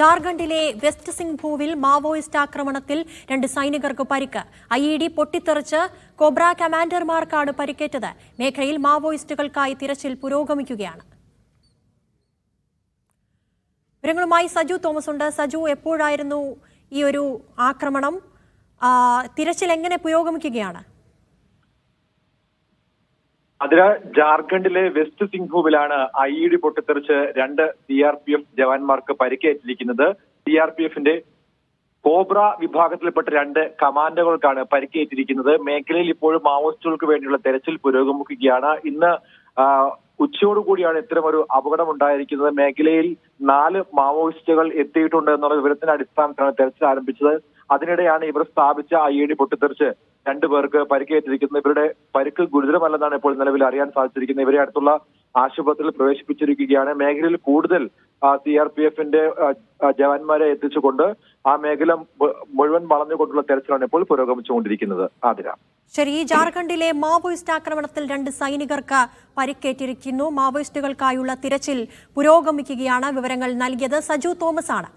ജാർഖണ്ഡിലെ west സിംഗ്ഭൂവിൽ Maoist ആക്രമണത്തിൽ രണ്ട് സൈനികർക്ക് പരിക്ക്. ഐ ഇ ഡി പൊട്ടിത്തെറിച്ച് കോബ്ര കമാൻഡർമാർക്കാണ് പരിക്കേറ്റത്. മേഖലയിൽ മാവോയിസ്റ്റുകൾക്കായി തിരച്ചിൽ പുരോഗമിക്കുകയാണ്. വിവരങ്ങളുമായി സജു തോമസ് ഉണ്ട് സജു എപ്പോഴായിരുന്നു ഈ ഒരു ആക്രമണം? തിരച്ചിൽ എങ്ങനെ പുരോഗമിക്കുകയാണ്? അതിന് ജാർഖണ്ഡിലെ വെസ്റ്റ് സിംഗ്ഭൂവിലാണ് ഐ ഇ ഡി പൊട്ടിത്തെറിച്ച് രണ്ട് സി ആർ പി എഫ് ജവാന്മാർക്ക് പരിക്കേറ്റിരിക്കുന്നത്. സി ആർ പി എഫിന്റെ കോബ്ര വിഭാഗത്തിൽപ്പെട്ട രണ്ട് കമാൻഡോകൾക്കാണ് പരിക്കേറ്റിരിക്കുന്നത്. മേഖലയിൽ ഇപ്പോഴും മാവോയിസ്റ്റുകൾക്ക് വേണ്ടിയുള്ള തെരച്ചിൽ പുരോഗമിക്കുകയാണ്. ഇന്ന് ഉച്ചയോടുകൂടിയാണ് ഇത്തരമൊരു അപകടം ഉണ്ടായിരിക്കുന്നത് മേഖലയിൽ നാല് മാവോയിസ്റ്റുകൾ എത്തിയിട്ടുണ്ട് എന്നുള്ള വിവരത്തിന്റെ അടിസ്ഥാനത്തിലാണ് തെരച്ചിൽ ആരംഭിച്ചത്. അതിനിടെയാണ് ഇവർ സ്ഥാപിച്ച ഐ ഇ ഡി പൊട്ടിത്തെറിച്ച് രണ്ടുപേർക്ക് പരിക്കേറ്റിരിക്കുന്നത് ഇവരുടെ പരിക്ക് ഗുരുതരമല്ലെന്നാണ് ഇപ്പോൾ നിലവിൽ അറിയാൻ സാധിച്ചിരിക്കുന്നത്. ഇവരെ അടുത്തുള്ള ആശുപത്രിയിൽ പ്രവേശിപ്പിച്ചിരിക്കുകയാണ്. മേഖലയിൽ കൂടുതൽ സി ആർ പി എഫിന്റെ ജവാന്മാരെ എത്തിച്ചുകൊണ്ട് ആ മേഖല മുഴുവൻ വളഞ്ഞുകൊണ്ടുള്ള തെരച്ചിലാണ് ഇപ്പോൾ പുരോഗമിച്ചുകൊണ്ടിരിക്കുന്നത്. ആതിര. ശരി ഈ ജാർഖണ്ഡിലെ മാവോയിസ്റ്റ് ആക്രമണത്തിൽ രണ്ട് സൈനികർക്ക് പരിക്കേറ്റിരിക്കുന്നു. മാവോയിസ്റ്റുകൾക്കായുള്ള തിരച്ചിൽ പുരോഗമിക്കുകയാണ് വിവരങ്ങൾ നൽകിയത് സജു തോമസ് ആണ്